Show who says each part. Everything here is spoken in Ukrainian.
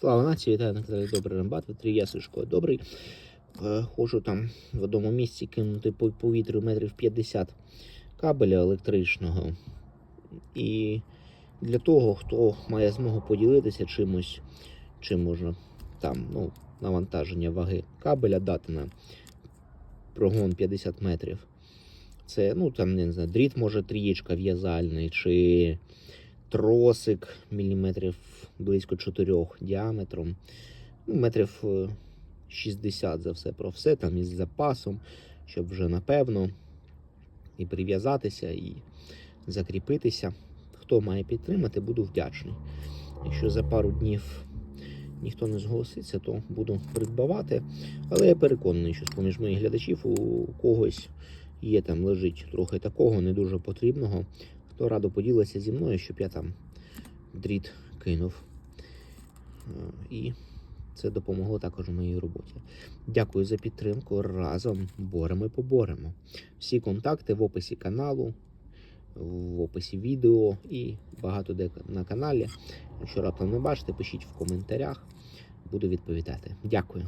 Speaker 1: Слава нації, вітаю на каналі Добрий Рембат, Вітрій я Сишко Добрий. Е, Ходжу там в одному місці кинути по повітрю метрів 50 кабеля електричного. І для того, хто має змогу поділитися чимось, чим можна там, ну, навантаження ваги кабеля дати на прогон 50 метрів. Це, ну, там, не знаю, дріт, може, трієчка в'язальний, чи тросик міліметрів близько 4 діаметром. Ну, метрів е, 60 за все про все, там із запасом, щоб вже напевно і прив'язатися, і закріпитися. Хто має підтримати, буду вдячний. Якщо за пару днів ніхто не зголоситься, то буду придбавати. Але я переконаний, що з-поміж моїх глядачів у когось є там лежить трохи такого не дуже потрібного. Хто радо поділиться зі мною, щоб я там дріт кинув. Е, І це допомогло також у моїй роботі. Дякую за підтримку. Разом боремо і поборемо. Всі контакти в описі каналу, в описі відео і багато де на каналі. Якщо раптом не бачите, пишіть в коментарях, буду відповідати. Дякую.